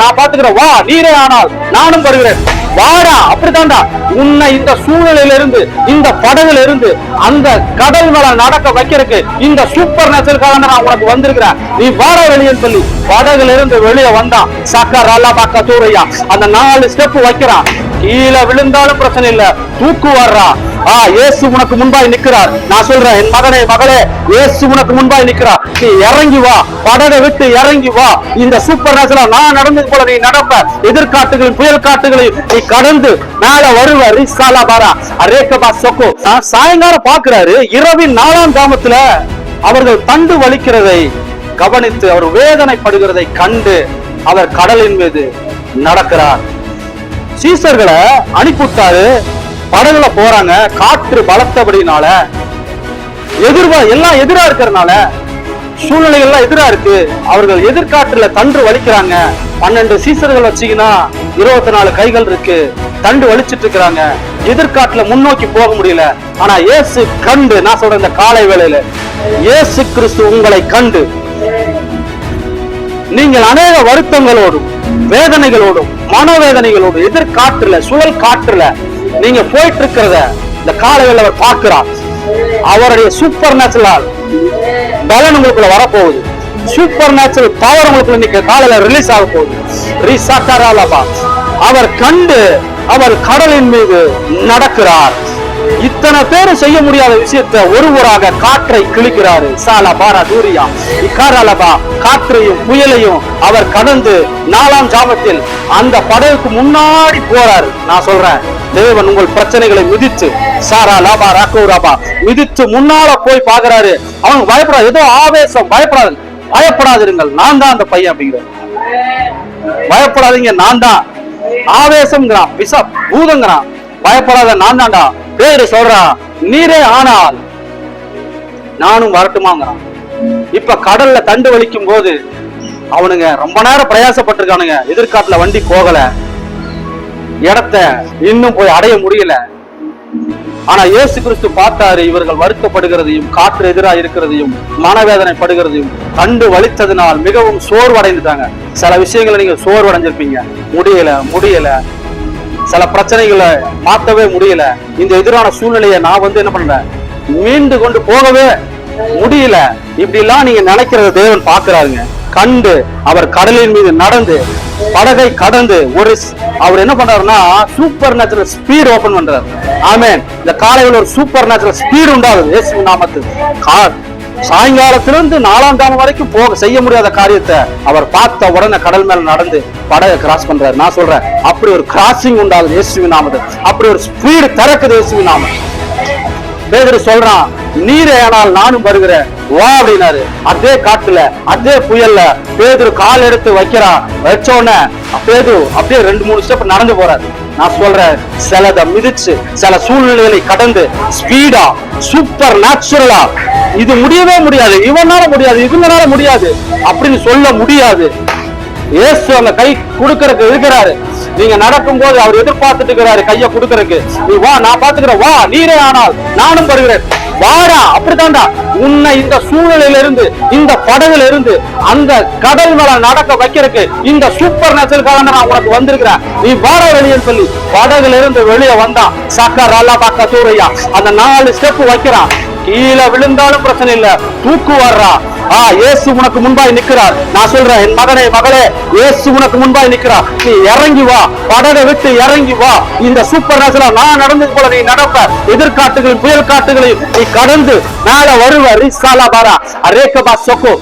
நான் பாத்துக்கிறேன் வா நீரே ஆனால். நானும் வருகிறேன். வாடா அப்படித்தான்டா. உன்னை இந்த சூழ்நிலையில இருந்து இந்த படகுல இருந்து அந்த கடல் மேல நடக்க வைக்கிறதுக்கு இந்த சூப்பர் நேச்சருக்காக நான் உனக்கு வந்திருக்கிறேன். நீ வாட வெளியன்னு சொல்லி படகுல இருந்து வெளியே வந்தான் சக்கர அல்லா பக்க தூரையா. அந்த நாலு ஸ்டெப் வைக்கிறான். கீழே விழுந்தாலும் பிரச்சனை இல்ல. தூக்கு வர்றா. ஆ இயேசு உனக்கு முன்பாய் நிக்கிறார் நான் சொல்றேன் என் மகனே மகளே இயேசு உனக்கு முன்பாய் நிக்கிறார் நீ இறங்கி வா. படகை விட்டு இறங்கி வா. இந்த சூப்பர் நேச்சரா நான் நடந்து போல நீ நடப்ப. எதிர்காட்டுகளையும் புயல் காட்டுகளையும் நீ கடந்து மேல வருவ. ரிசாலா பாரா. அரேக்கபா சொக்கோ. சாயங்காலம் பாக்குறாரு இரவின் நாலாம் கிராமத்துல அவர்கள் தண்டு வலிக்கிறதை கவனித்து அவர் வேதனைப்படுகிறதை கண்டு அவர் கடலின் மீது நடக்கிறார். சீசர்களை அனுப்பிவிட்டாரு. படகுல போறாங்க. காற்று பலத்தபடினால எதிர்வா எல்லாம் எதிரா இருக்கிறதுனால சூழ்நிலைகள்லாம் எதிரா இருக்கு. அவர்கள் எதிர்காற்றுல தண்டு வலிக்கிறாங்க. பன்னெண்டு சீசர்கள் வச்சீங்கன்னா இருபத்தி நாலு கைகள் இருக்கு. தண்டு வலிச்சிட்டு இருக்கிறாங்க. எதிர்காட்டுல முன்னோக்கி போக முடியல. ஆனா இயேசு கண்டு நான் சொல்றேன் இந்த காலை வேளையில இயேசு கிறிஸ்து உங்களை கண்டு. நீங்கள் அநேக வருத்தங்களோடும் வேதனைகளோடும் மனவேதனைகளோடும் எதிர்காற்றுல சுழல் காற்றுல நீங்க போயிட்டு இருக்கிறத இந்த காலையில் அவர் பார்க்கிறார். அவருடைய சூப்பர் நேச்சுரல் பலன் உங்களுக்குள்ள வரப்போகுது. சூப்பர் நேச்சுரல் பவர் உங்களுக்கு இன்னைக்கு காலையில ரிலீஸ் ஆக போகுது. ரீசாக்காராலபா அவர் கண்டு அவர் கடலின் மீது நடக்கிறார். இத்தனை பேர் செய்ய முடியாத விஷயத்தை ஒருவராக காற்றை கிழிக்கிறாரு. சாலபாரா தூரியா. இக்காராலபா காற்றையும் புயலையும் அவர் கடந்து நாலாம் ஜாமத்தில் அந்த படகுக்கு முன்னாடி போறாரு. நான் சொல்றேன் தேவன் உங்கள் பிரச்சனைகளை மிதித்து சாரா லாபா ராக்கோ ராபா மிதித்து முன்னால போய் பாக்குறாரு அவங்க பயப்படாது ஏதோ ஆவேசம் பயப்படாது பயப்படாதிருங்கள். நான் தான் அந்த பையன் அப்படிங்கிறார் பயப்படாதீங்க நான் தான். ஆவேசம்ங்கிறான் பிச பூதங்கிறான். பயப்படாத நான் தான்டா. பேரு சொல்றான் நீரே ஆனால். நானும் வரட்டுமாங்கிறான். இப்ப கடல்ல தண்டு வலிக்கும் போது அவனுங்க ரொம்ப நேரம் பிரயாசப்பட்டிருக்கானுங்க. எதிர்காட்டுல வண்டி போகல. இடத்த இன்னும் போய் அடைய முடியல. ஆனா இயேசு கிறிஸ்து பார்த்தாரு இவர்கள் வருத்தப்படுகிறதையும் காற்று எதிராக இருக்கிறதையும் மனவேதனைப்படுகிறதையும் கண்டு வலித்ததினால் மிகவும் சோர்வடைந்துட்டாங்க. சில விஷயங்களை நீங்க சோர்வடைஞ்சிருப்பீங்க. முடியல முடியல சில பிரச்சனைகளை மாற்றவே முடியல. இந்த எதிரான சூழ்நிலையை நான் வந்து என்ன பண்றேன்? மீண்டு கொண்டு போகவே முடியல. இப்படி எல்லாம் நீங்க நினைக்கிறத தேவன் பாக்குறாருங்க கண்டு அவர் கடலின் மீது நடந்து படகை கடந்து ஒரு அவர் என்ன பண்றாருன்னா சூப்பர் நேச்சுரல் ஸ்பீட் ஓபன் பண்றாரு. ஆமென். இந்த காலையில் ஒரு சூப்பர் நேச்சுரல் ஸ்பீட் உண்டாகுது இயேசு நாமத்து சாயங்காலத்திலிருந்து நாலாம் தாமம் வரைக்கும் போக செய்ய முடியாத காரியத்தை அவர் பார்த்த உடனே கடல் மேல நடந்து படகை கிராஸ் பண்றாரு. நான் சொல்றேன் அப்படி ஒரு கிராசிங் உண்டாகுது இயேசுவி நாமது அப்படி ஒரு ஸ்பீடு திறக்குது இயேசுவி நாம பேதர் சொல்றான் நீரே ஆனால் நானும் வருகிறேன் வா அப்படின்னாரு. அதே காட்டுல அதே புயல்ல பேதுரு கால் எடுத்து வைக்கிறான் வச்ச உடனே பேதுரு அப்படியே ரெண்டு மூணு ஸ்டெப் நடந்து போறாரு. நான் சொல்றேன் சிலதை மிதிச்சு சில சூழ்நிலைகளை கடந்து ஸ்பீடா சூப்பர் நேச்சுரலா இது முடியவே முடியாது இவனால முடியாது இவங்கனால முடியாது அப்படின்னு சொல்ல முடியாது. இயேசு அந்த கை கொடுக்கறக்கு இருக்கிறாரு. நீங்க நடக்கும் போது அவர் எதிர்பார்த்துட்டு இருக்கிறாரு கைய கொடுக்கறக்கு நீ வா நான் பாத்துக்கிறேன் வா நீரே ஆனால் நானும் வருகிறேன். வாடா அப்படித்தான்டா. உன்னை இந்த சூழ்நிலையில இருந்து இந்த படகுல இருந்து அந்த கடல் மேல நடக்க வைக்கிறதுக்கு இந்த சூப்பர் நேச்சருக்காக நான் உனக்கு வந்திருக்கிறேன். நீ வாட வெளியே சொல்லி படகுல இருந்து வெளியே வந்தான். சக்கர் அல்லா பக்க தூரையா அந்த நாலு ஸ்டெப் வைக்கிறான். கீழே விழுந்தாலும் பிரச்சனை இல்ல. தூக்கு வர்றா. ஆ இயேசு உனக்கு முன்பாய் நிக்கிறார். நான் சொல்றேன் என் மகனே மகளே இயேசு உனக்கு முன்பாய் நிக்கிறார். நீ இறங்கி வா. படகை விட்டு இறங்கி வா. இந்த சூப்பர் நேசலா நான் நடந்தது போல நீ நடப்ப. எதிர்காட்டுகளையும் புயல் காட்டுகளையும் நீ கடந்து மேல வருவ. ரிசாலா பாரா. அரேக்கபா சொக்கோ.